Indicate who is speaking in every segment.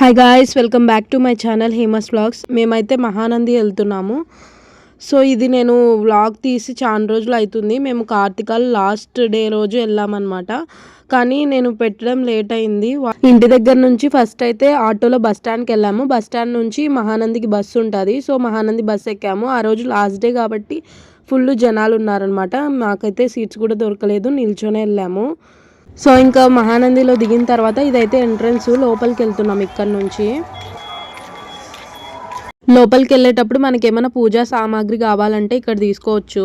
Speaker 1: Hi guys welcome back to my channel Hema's vlogs మేమైతే మహానంది వెళ్తున్నాము. So ఇది నేను వ్లాగ్ తీసి చాలా రోజులు అవుతుంది మేము కార్తీకాలు లాస్ట్ డే రోజు వెళ్ళామన్నమాట. కానీ నేను పెట్టడం లేట్ అయింది. ఇంటి దగ్గర నుంచి ఫస్ట్ అయితే ఆటోలో బస్ స్టాండ్కి వెళ్ళాము. బస్ స్టాండ్ నుంచి మహానందికి బస్సు ఉంటుంది. సో మహానంది బస్ ఎక్కాము. ఆ రోజు లాస్ట్ డే కాబట్టి ఫుల్ జనాలు ఉన్నారనమాట మాకైతే సీట్స్ కూడా దొరకలేదు. నిల్చొని వెళ్ళాము. సో ఇంకా మహానందిలో దిగిన తర్వాత ఇదైతే ఎంట్రన్స్ లోపలికి వెళ్తున్నాం ఇక్కడ నుంచి. లోపలికి వెళ్ళేటప్పుడు మనకి ఏమైనా పూజా సామాగ్రి కావాలంటే ఇక్కడ తీసుకోవచ్చు.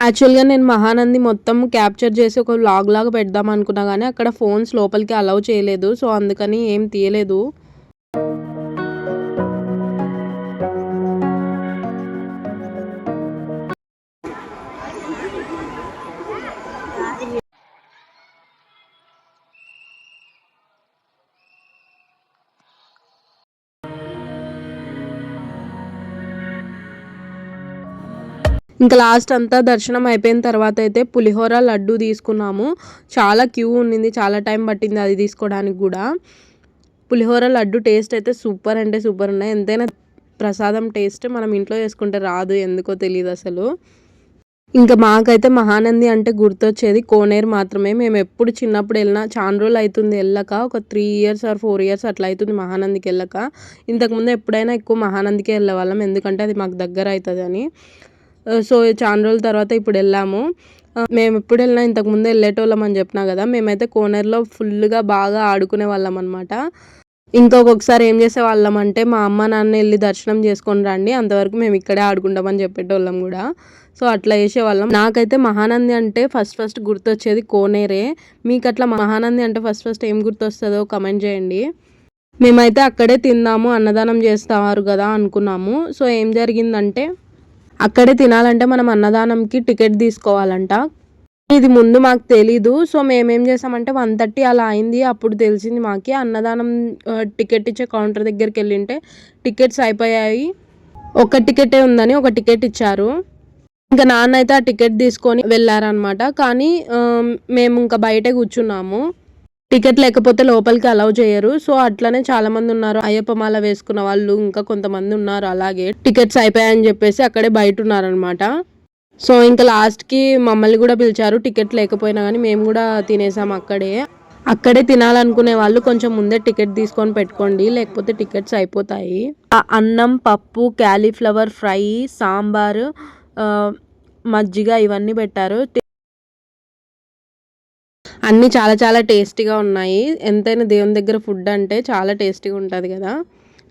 Speaker 1: యాక్చువల్గా నేను మహానంది మొత్తం క్యాప్చర్ చేసి ఒక లాగ్ లాగా పెడదాం అనుకున్నా కానీ అక్కడ ఫోన్స్ లోపలికి అలౌ చేయలేదు. సో అందుకని ఏం తీయలేదు. ఇంకా లాస్ట్ అంతా దర్శనం అయిపోయిన తర్వాత అయితే పులిహోర లడ్డు తీసుకున్నాము. చాలా క్యూ ఉండింది చాలా టైం పట్టింది అది తీసుకోవడానికి కూడా. పులిహోర లడ్డు టేస్ట్ అయితే సూపర్ అంటే సూపర్ ఉన్నాయి. ఎంతైనా ప్రసాదం టేస్ట్ మనం ఇంట్లో చేసుకుంటే రాదు ఎందుకో తెలియదు అసలు. ఇంకా మాకైతే మహానంది అంటే గుర్తొచ్చేది కోనేరు మాత్రమే. మేము ఎప్పుడు చిన్నప్పుడు వెళ్ళినా చాలా రోజులు అవుతుంది వెళ్ళక ఒక three years or four years అట్లా అవుతుంది మహానందికి వెళ్ళక. ఇంతకుముందు ఎప్పుడైనా ఎక్కువ మహానందికే వెళ్ళేవాళ్ళం ఎందుకంటే అది మాకు దగ్గర అవుతుంది అని Uh, సో చాలా రోజుల తర్వాత ఇప్పుడు వెళ్ళాము. Uh, మేము ఎప్పుడు వెళ్ళినా ఇంతకుముందు వెళ్ళేటోళ్ళం అని చెప్పినా కదా మేమైతే కోనేరులో ఫుల్గా బాగా ఆడుకునే వాళ్ళం అనమాట ఇంకొకసారి ఏం చేసే వాళ్ళం అంటే మా అమ్మ నాన్న వెళ్ళి దర్శనం చేసుకొని రండి అంతవరకు మేము ఇక్కడే ఆడుకుంటామని చెప్పేటోళ్ళం కూడా. సో అట్లా చేసేవాళ్ళం నాకైతే మహానంది అంటే ఫస్ట్ ఫస్ట్ గుర్తొచ్చేది కోనేరే. మీకు అట్లా మహానంది అంటే ఫస్ట్ ఫస్ట్ ఏం గుర్తొస్తుందో కమెంట్ చేయండి. మేమైతే అక్కడే తిందాము అన్నదానం చేస్తారు కదా అనుకున్నాము. సో ఏం జరిగిందంటే అక్కడే తినాలంటే మనం అన్నదానంకి టికెట్ తీసుకోవాలంట. ఇది ముందు మాకు తెలీదు. సో మేమేం చేసామంటే వన్ థర్టీ అలా అయింది. అప్పుడు తెలిసింది మాకి అన్నదానం టికెట్ ఇచ్చే కౌంటర్ దగ్గరికి వెళ్ళింటే టికెట్స్ అయిపోయాయి. ఒక టికెటే ఉందని ఒక టికెట్ ఇచ్చారు. ఇంకా నాన్న అయితే ఆ టికెట్ తీసుకొని వెళ్ళారనమాట కానీ మేము ఇంకా బయటే కూర్చున్నాము. టికెట్ లేకపోతే లోపలికి అలౌ చేయరు. సో అట్లనే చాలా మంది ఉన్నారు. అయ్యప్ప మాల వేసుకున్న వాళ్ళు ఇంకా కొంతమంది ఉన్నారు. అలాగే టికెట్స్ అయిపోయాయని చెప్పేసి అక్కడే బయట ఉన్నారనమాట సో ఇంకా లాస్ట్కి మమ్మల్ని కూడా పిలిచారు. టికెట్ లేకపోయినా కానీ మేము కూడా తినేసాం అక్కడే. అక్కడే తినాలనుకునే వాళ్ళు కొంచెం ముందే టికెట్ తీసుకొని పెట్టుకోండి. లేకపోతే టికెట్స్ అయిపోతాయి. అన్నం పప్పు క్యాలీఫ్లవర్ ఫ్రై సాంబారు మజ్జిగ ఇవన్నీ పెట్టారు. అన్నీ చాలా చాలా టేస్టీగా ఉన్నాయి. ఎంతైనా దేవుని దగ్గర ఫుడ్ అంటే చాలా టేస్టీగా ఉంటుంది కదా.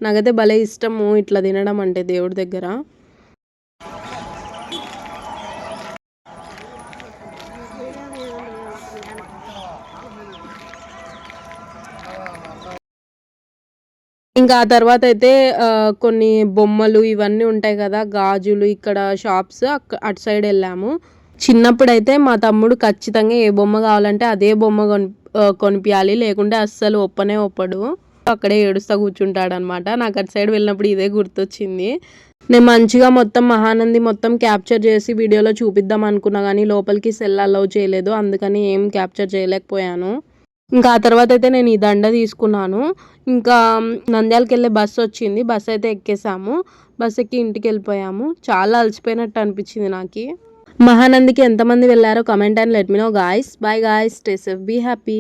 Speaker 1: నాకైతే భలే ఇష్టము ఇట్లా తినడం అంటే దేవుడి దగ్గర. ఇంకా ఆ తర్వాత అయితే కొన్ని బొమ్మలు ఇవన్నీ ఉంటాయి కదా. గాజులు ఇక్కడ షాప్స్ అక్క అటు సైడ్ వెళ్ళాము. చిన్నప్పుడైతే మా తమ్ముడు ఖచ్చితంగా ఏ బొమ్మ కావాలంటే అదే బొమ్మ కొని కొనిపించాలి లేకుంటే అస్సలు ఒప్పనే ఒప్పడు. అక్కడే ఏడుస్తా కూర్చుంటాడు అనమాట నాకు అటు సైడ్ వెళ్ళినప్పుడు ఇదే గుర్తొచ్చింది. నేను మంచిగా మొత్తం మహానంది మొత్తం క్యాప్చర్ చేసి వీడియోలో చూపిద్దాం అనుకున్నా కానీ లోపలికి సెల్ అలౌ చేయలేదు. అందుకని ఏం క్యాప్చర్ చేయలేకపోయాను. ఇంకా ఆ తర్వాత అయితే నేను ఈ దండ తీసుకున్నాను. ఇంకా నంద్యాలకు వెళ్ళే బస్సు వచ్చింది. బస్సు అయితే ఎక్కేసాము. బస్ ఎక్కి ఇంటికి వెళ్ళిపోయాము. చాలా అలసిపోయినట్టు అనిపించింది నాకు. మహానందికి ఎంతమంది వెళ్ళారో comment and let me know guys bye guys stay safe be happy